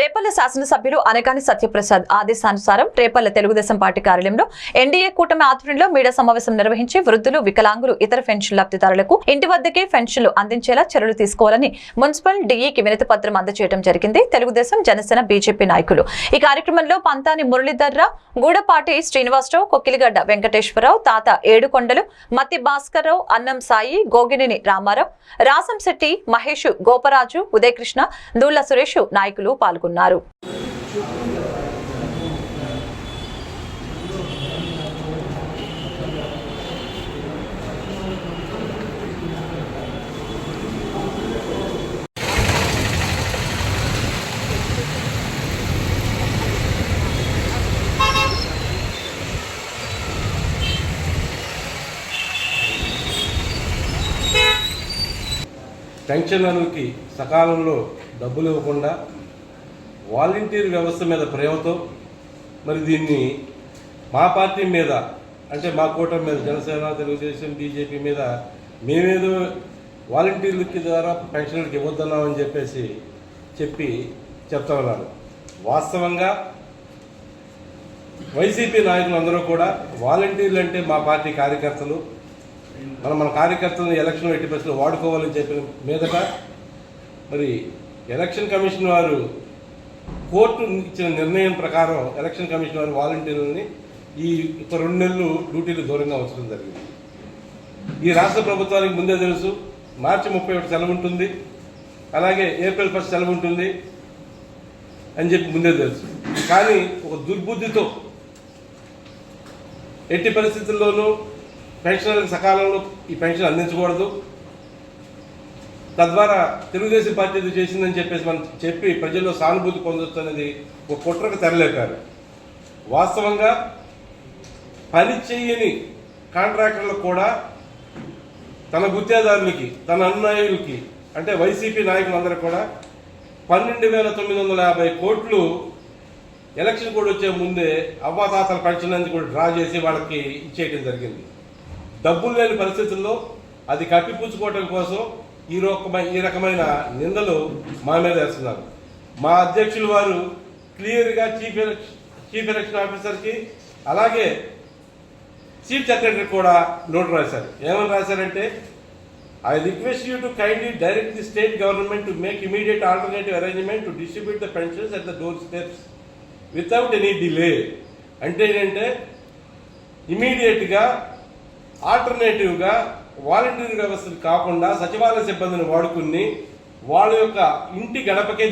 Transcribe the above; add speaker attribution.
Speaker 1: రేపల్ల శాసనసభ్యులు అనగాని సత్యప్రసాద్ ఆదేశానుసారం రేపల్ల తెలుగుదేశం పార్టీ కార్యాలయంలో ఎన్డీఏ కూటమి ఆధ్వర్యంలో మీడియా సమావేశం నిర్వహించి వృద్ధులు వికలాంగులు ఇతర పెన్షన్ లబ్ధిదారులకు ఇంటి వద్దకే పెన్షన్లు అందించేలా చర్యలు తీసుకోవాలని మున్సిపల్ డీఈకి వినతి పత్రం అందజేయడం జరిగింది. తెలుగుదేశం జనసేన బీజేపీ నాయకులు. ఈ కార్యక్రమంలో పంతాని మురళీధర్రా గూడపాటి శ్రీనివాసరావు కొక్కిలిగడ్డ వెంకటేశ్వరరావు తాత ఏడుకొండలు మత్తి భాస్కర్రావు అన్నం సాయి గోగినేని రామారావు రాసంశెట్టి మహేష్ గోపరాజు ఉదయకృష్ణ దూళ్ళ సురేష్ నాయకులు పాల్గొన్నారు.
Speaker 2: పెన్షనర్లకి సకాలంలో డబ్బులు ఇవ్వకుండా వాలంటీర్ వ్యవస్థ మీద ప్రేమతో మరి దీన్ని మా పార్టీ మీద అంటే మా కూటమి మీద జనసేన తెలుగుదేశం బీజేపీ మీద మేమేదో వాలంటీర్లకి ద్వారా పెన్షన్లకు ఇవ్వద్దన్నామని చెప్పేసి చెప్పి చెప్తా ఉన్నాను వాస్తవంగా వైసీపీ నాయకులందరూ కూడా వాలంటీర్లు అంటే మా పార్టీ కార్యకర్తలు. మనం మన కార్యకర్తలను ఎలక్షన్ ఎట్టి పరిస్థితులు వాడుకోవాలని చెప్పిన మీదట మరి ఎలక్షన్ కమిషన్ వారు కోర్టు ఇచ్చిన నిర్ణయం ప్రకారం ఎలక్షన్ కమిషన్ వారి వాలంటీర్లని ఈ ఒక రెండు నెలలు డ్యూటీలు దూరంగా ఉంచడం జరిగింది. ఈ రాష్ట్ర ప్రభుత్వానికి ముందే తెలుసు మార్చి ముప్పై ఒకటి సెలవు ఉంటుంది అలాగే ఏప్రిల్ ఫస్ట్ సెలవు ఉంటుంది అని చెప్పి ముందే తెలుసు. కానీ ఒక దుర్బుద్ధితో ఎట్టి పరిస్థితుల్లోనూ పెన్షనర్లకు సకాలంలో ఈ పెన్షన్ అందించకూడదు. తద్వారా తెలుగుదేశం పార్టీ ఇది చేసిందని చెప్పేసి మనం చెప్పి ప్రజల్లో సానుభూతి పొందొచ్చు అనేది ఒక కుట్రకు తెరలేపారు. వాస్తవంగా పని చేయని కాంట్రాక్టర్లకు కూడా తన గుత్తేదారులకి తన అన్నాయులకి అంటే వైసీపీ నాయకులందరూ కూడా పన్నెండు వేల తొమ్మిది వందల యాభై కోట్లు ఎలక్షన్ కూడా వచ్చే ముందే అవ్వాతాతల పెన్షన్ కూడా డ్రా చేసి వాళ్ళకి ఇచ్చేయడం జరిగింది. డబ్బులు లేని పరిస్థితుల్లో అది కప్పిపుచ్చుకోవటం కోసం ఈ రకమైన ఈ రకమైన నిందలు మా మీద వేస్తున్నారు. మా అధ్యక్షులు వారు క్లియర్గా చీఫ్ చీఫ్ ఎలక్షన్ ఆఫీసర్కి అలాగే చీఫ్ సెక్రటరీ కూడా నోట్ రాశారు. ఏమని రాశారంటే I request you to kindly direct the state government to make immediate alternative arrangement to distribute the pensions at the door steps without any delay అంటే ఏంటంటే ఇమీడియట్గా ఆల్టర్నేటివ్గా వాలంటీర్ వ్యవస్థలు కాకుండా సచివాలయ సిబ్బందిని వాడుకుని వాళ్ళ యొక్క ఇంటి గడపకే